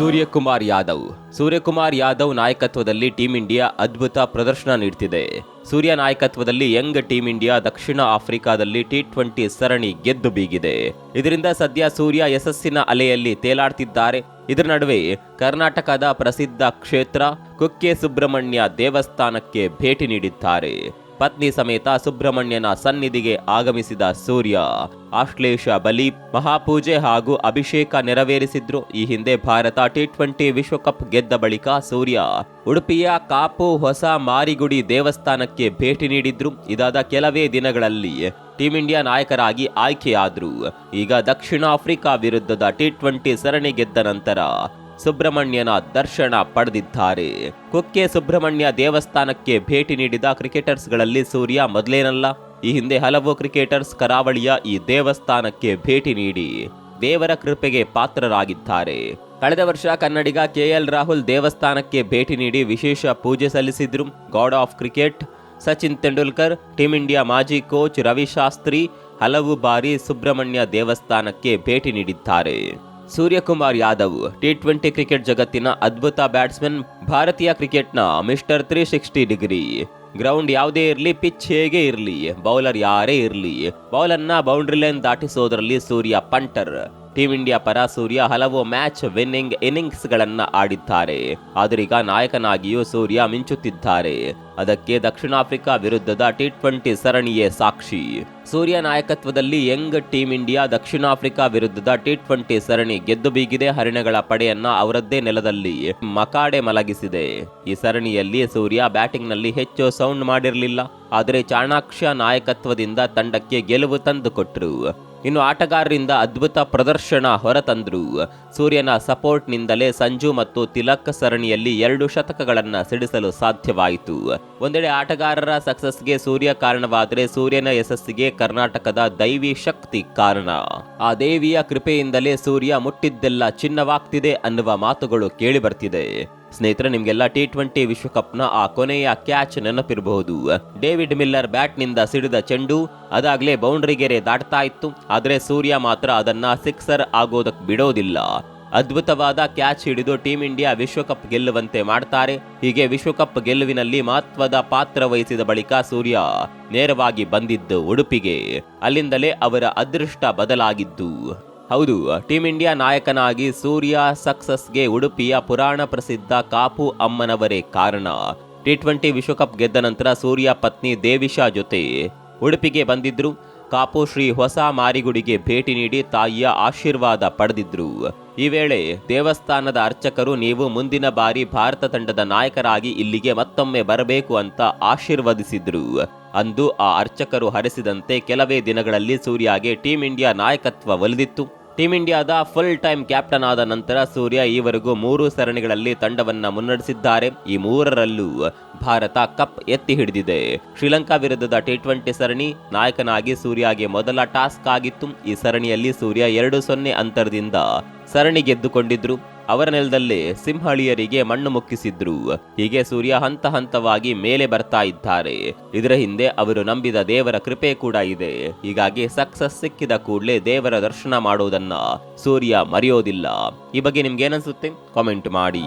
ಸೂರ್ಯಕುಮಾರ್ ಯಾದವ್. ಸೂರ್ಯಕುಮಾರ್ ಯಾದವ್ ನಾಯಕತ್ವದಲ್ಲಿ team India ಅದ್ಭುತ ಪ್ರದರ್ಶನ ನೀಡ್ತಿದೆ. ಸೂರ್ಯ ನಾಯಕತ್ವದಲ್ಲಿ ಯಂಗ್ ಟೀಂ ಇಂಡಿಯಾ ದಕ್ಷಿಣ ಆಫ್ರಿಕಾದಲ್ಲಿ ಟಿ ಟ್ವೆಂಟಿ ಸರಣಿ ಗೆದ್ದು ಬೀಗಿದೆ. ಇದರಿಂದ ಸದ್ಯ ಸೂರ್ಯ ಯಶಸ್ಸಿನ ಅಲೆಯಲ್ಲಿ ತೇಲಾಡ್ತಿದ್ದಾರೆ. ಇದರ ನಡುವೆ ಕರ್ನಾಟಕದ ಪ್ರಸಿದ್ಧ ಕ್ಷೇತ್ರ ಕುಕ್ಕೆ ಸುಬ್ರಹ್ಮಣ್ಯ ದೇವಸ್ಥಾನಕ್ಕೆ ಭೇಟಿ ನೀಡಿದ್ದಾರೆ. ಪತ್ನಿ ಸಮೇತ ಸುಬ್ರಹ್ಮಣ್ಯನ ಸನ್ನಿಧಿಗೆ ಆಗಮಿಸಿದ ಸೂರ್ಯ, ಆಶ್ಲೇಷ ಬಲಿ, ಮಹಾಪೂಜೆ ಹಾಗೂ ಅಭಿಷೇಕ ನೆರವೇರಿಸಿದ್ರು. ಈ ಹಿಂದೆ ಭಾರತ ಟಿ ಟ್ವೆಂಟಿ ವಿಶ್ವಕಪ್ ಗೆದ್ದ ಬಳಿಕ ಸೂರ್ಯ ಉಡುಪಿಯ ಕಾಪು ಹೊಸ ಮಾರಿಗುಡಿ ದೇವಸ್ಥಾನಕ್ಕೆ ಭೇಟಿ ನೀಡಿದ್ರು. ಇದಾದ ಕೆಲವೇ ದಿನಗಳಲ್ಲಿ ಟೀಂ ಇಂಡಿಯಾ ನಾಯಕರಾಗಿ ಆಯ್ಕೆಯಾದ್ರು. ಈಗ ದಕ್ಷಿಣ ಆಫ್ರಿಕಾ ವಿರುದ್ಧದ ಟಿ ಟ್ವೆಂಟಿ ಸರಣಿ ಗೆದ್ದ ನಂತರ ಸುಬ್ರಹ್ಮಣ್ಯನ ದರ್ಶನ ಪಡೆದಿದ್ದಾರೆ. ಕುಕ್ಕೆ ಸುಬ್ರಹ್ಮಣ್ಯ ದೇವಸ್ಥಾನಕ್ಕೆ ಭೇಟಿ ನೀಡಿದ ಕ್ರಿಕೆಟರ್ಸ್ಗಳಲ್ಲಿ ಸೂರ್ಯ ಮೊದಲೇನಲ್ಲ, ಈ ಹಿಂದೆ ಹಲವು ಕ್ರಿಕೆಟರ್ಸ್ ಕರಾವಳಿಯ ಈ ದೇವಸ್ಥಾನಕ್ಕೆ ಭೇಟಿ ನೀಡಿ ದೇವರ ಕೃಪೆಗೆ ಪಾತ್ರರಾಗಿದ್ದಾರೆ. ಕಳೆದ ವರ್ಷ ಕನ್ನಡಿಗ ಕೆಎಲ್ ರಾಹುಲ್ ದೇವಸ್ಥಾನಕ್ಕೆ ಭೇಟಿ ನೀಡಿ ವಿಶೇಷ ಪೂಜೆ ಸಲ್ಲಿಸಿದ್ರು. God of cricket, Sachin Tendulkar, team India ಮಾಜಿ ಕೋಚ್ ರವಿಶಾಸ್ತ್ರಿ ಹಲವು ಬಾರಿ ಸುಬ್ರಹ್ಮಣ್ಯ ದೇವಸ್ಥಾನಕ್ಕೆ ಭೇಟಿ ನೀಡಿದ್ದಾರೆ. Suryakumar Yadav T twenty cricket ಜಗತ್ತಿನ ಅದ್ಭುತ ಬ್ಯಾಟ್ಸ್ಮನ್, ಭಾರತೀಯ ಕ್ರಿಕೆಟ್ನ mister three sixty degree. Ground ಯಾವುದೇ ಇರಲಿ, ಪಿಚ್ ಹೇಗೆ ಇರಲಿ, ಬೌಲರ್ ಯಾರೇ ಇರಲಿ ಬೌಲರ್ನ ಬೌಂಡ್ರಿ ಲೈನ್ ದಾಟಿಸೋದರಲ್ಲಿ ಸೂರ್ಯ ಪಂಟರ್. ಟೀಂ ಇಂಡಿಯಾ ಪರ ಸೂರ್ಯ ಹಲವು ಮ್ಯಾಚ್ ವಿನ್ನಿಂಗ್ ಇನ್ನಿಂಗ್ಸ್ ಗಳನ್ನ ಆಡಿದ್ದಾರೆ ಆದರೀಗ ನಾಯಕನಾಗಿಯೂ ಸೂರ್ಯ ಮಿಂಚುತ್ತಿದ್ದಾರೆ. ಅದಕ್ಕೆ ದಕ್ಷಿಣ ಆಫ್ರಿಕಾ ವಿರುದ್ಧದ ಟಿ ಟ್ವೆಂಟಿ ಸರಣಿಯೇ ಸಾಕ್ಷಿ. ಸೂರ್ಯ ನಾಯಕತ್ವದಲ್ಲಿ ಯಂಗ್ ಟೀಂ ಇಂಡಿಯಾ ದಕ್ಷಿಣ ಆಫ್ರಿಕಾ ವಿರುದ್ಧದ ಟಿ ಟ್ವೆಂಟಿ ಸರಣಿ ಗೆದ್ದು ಬೀಗಿದೆ ಹರಿಣಗಳ ಪಡೆಯನ್ನ ಅವರದ್ದೇ ನೆಲದಲ್ಲಿ ಮಕಾಡೆ ಮಲಗಿಸಿದೆ. ಈ ಸರಣಿಯಲ್ಲಿ ಸೂರ್ಯ ಬ್ಯಾಟಿಂಗ್ನಲ್ಲಿ ಹೆಚ್ಚು ಸೌಂಡ್ ಮಾಡಿರಲಿಲ್ಲ. ಆದರೆ ಚಾಣಾಕ್ಷ ನಾಯಕತ್ವದಿಂದ ತಂಡಕ್ಕೆ ಗೆಲುವು ತಂದುಕೊಟ್ರು. ಇನ್ನು ಆಟಗಾರರಿಂದ ಅದ್ಭುತ ಪ್ರದರ್ಶನ ಹೊರತಂದ್ರು. ಸೂರ್ಯನ ಸಪೋರ್ಟ್ನಿಂದಲೇ ಸಂಜು ಮತ್ತು ತಿಲಕ್ ಸರಣಿಯಲ್ಲಿ ಎರಡು ಶತಕಗಳನ್ನು ಸಿಡಿಸಲು ಸಾಧ್ಯವಾಯಿತು. ಒಂದೆಡೆ ಆಟಗಾರರ ಸಕ್ಸಸ್ಗೆ ಸೂರ್ಯ ಕಾರಣವಾದರೆ ಸೂರ್ಯನ ಯಶಸ್ಸಿಗೆ ಕರ್ನಾಟಕದ ದೈವಿ ಶಕ್ತಿ ಕಾರಣ. ಆ ದೇವಿಯ ಕೃಪೆಯಿಂದಲೇ ಸೂರ್ಯ ಮುಟ್ಟಿದ್ದೆಲ್ಲ ಚಿನ್ನವಾಗ್ತಿದೆ ಅನ್ನುವ ಮಾತುಗಳು ಕೇಳಿ ಬರ್ತಿದೆ. ಸ್ನೇಹಿತರೆ, ನಿಮಗೆಲ್ಲ ಟಿ ಟ್ವೆಂಟಿ ವಿಶ್ವಕಪ್ನ ಆ ಕೊನೆಯ ಕ್ಯಾಚ್ ನೆನಪಿರಬಹುದು. ಡೇವಿಡ್ ಮಿಲ್ಲರ್ ಬ್ಯಾಟ್ನಿಂದ ಸಿಡಿದ ಚೆಂಡು ಅದಾಗ್ಲೇ ಬೌಂಡ್ರಿ ಗೆರೆ ದಾಟ್ತಾ ಇತ್ತು. ಆದರೆ ಸೂರ್ಯ ಮಾತ್ರ ಅದನ್ನ ಸಿಕ್ಸರ್ ಆಗೋದಕ್ಕೆ ಬಿಡೋದಿಲ್ಲ. ಅದ್ಭುತವಾದ ಕ್ಯಾಚ್ ಹಿಡಿದು ಟೀಂ ಇಂಡಿಯಾ ವಿಶ್ವಕಪ್ ಗೆಲ್ಲುವಂತೆ ಮಾಡ್ತಾರೆ. ಹೀಗೆ ವಿಶ್ವಕಪ್ ಗೆಲುವಿನಲ್ಲಿ ಮಹತ್ವದ ಪಾತ್ರ ವಹಿಸಿದ ಬಳಿಕ ಸೂರ್ಯ ನೇರವಾಗಿ ಬಂದಿದ್ದು ಉಡುಪಿಗೆ. ಅಲ್ಲಿಂದಲೇ ಅವರ ಅದೃಷ್ಟ ಬದಲಾಗಿದ್ದು. ಹೌದು ಟೀಂ ಇಂಡಿಯಾ ನಾಯಕನಾಗಿ ಸೂರ್ಯ ಸಕ್ಸಸ್ಗೆ ಉಡುಪಿಯ ಪುರಾಣ ಪ್ರಸಿದ್ಧ ಕಾಪು ಅಮ್ಮನವರೇ ಕಾರಣ. ಟಿ ಟ್ವೆಂಟಿ ವಿಶ್ವಕಪ್ ಗೆದ್ದ ನಂತರ ಸೂರ್ಯ ಪತ್ನಿ ದೇವಿಶಾ ಜೊತೆ ಉಡುಪಿಗೆ ಬಂದಿದ್ರು. ಕಾಪು ಶ್ರೀ ಹೊಸ ಮಾರಿಗುಡಿಗೆ ಭೇಟಿ ನೀಡಿ ತಾಯಿಯ ಆಶೀರ್ವಾದ ಪಡೆದಿದ್ರು. ಈ ವೇಳೆ ದೇವಸ್ಥಾನದ ಅರ್ಚಕರು, ನೀವು ಮುಂದಿನ ಬಾರಿ ಭಾರತ ತಂಡದ ನಾಯಕರಾಗಿ ಇಲ್ಲಿಗೆ ಮತ್ತೊಮ್ಮೆ ಬರಬೇಕು ಅಂತ ಆಶೀರ್ವದಿಸಿದ್ರು ಅಂದು ಆ ಅರ್ಚಕರು ಹರಿಸಿದಂತೆ ಕೆಲವೇ ದಿನಗಳಲ್ಲಿ ಸೂರ್ಯಗೆ ಟೀಂ ಇಂಡಿಯಾ ನಾಯಕತ್ವ ಒಲಿದಿತ್ತು. ಟೀಂ ಇಂಡಿಯಾದ ಫುಲ್ ಟೈಮ್ ಕ್ಯಾಪ್ಟನ್ ಆದ ನಂತರ ಸೂರ್ಯ ಈವರೆಗೂ ಮೂರು ಸರಣಿಗಳಲ್ಲಿ ತಂಡವನ್ನು ಮುನ್ನಡೆಸಿದ್ದಾರೆ. ಈ ಮೂರರಲ್ಲೂ ಭಾರತ ಕಪ್ ಎತ್ತಿ ಹಿಡಿದಿದೆ. ಶ್ರೀಲಂಕಾ ವಿರುದ್ಧದ ಟಿ ಟ್ವೆಂಟಿ ಸರಣಿ ನಾಯಕನಾಗಿ ಸೂರ್ಯಗೆ ಮೊದಲ ಟಾಸ್ಕ್ ಆಗಿತ್ತು. ಈ ಸರಣಿಯಲ್ಲಿ ಸೂರ್ಯ ಎರಡು ಸೊನ್ನೆ ಅಂತರದಿಂದ ಸರಣಿ ಗೆದ್ದುಕೊಂಡಿದ್ರು. ಅವರ ನೆಲದಲ್ಲೇ ಸಿಂಹಳಿಯರಿಗೆ ಮಣ್ಣು ಮುಕ್ಕಿಸಿದ್ರು. ಹೀಗೆ ಸೂರ್ಯ ಹಂತ ಹಂತವಾಗಿ ಮೇಲೆ ಬರ್ತಾ ಇದ್ದಾರೆ. ಇದರ ಹಿಂದೆ ಅವರು ನಂಬಿದ ದೇವರ ಕೃಪೆ ಕೂಡ ಇದೆ. ಹೀಗಾಗಿ ಸಕ್ಸಸ್ ಸಿಕ್ಕಿದ ಕೂಡಲೇ ದೇವರ ದರ್ಶನ ಮಾಡೋದನ್ನ ಸೂರ್ಯ ಮರೆಯೋದಿಲ್ಲ. ಈ ಬಗ್ಗೆ ನಿಮ್ಗೆ ಏನನ್ಸುತ್ತೆ ಕಾಮೆಂಟ್ ಮಾಡಿ.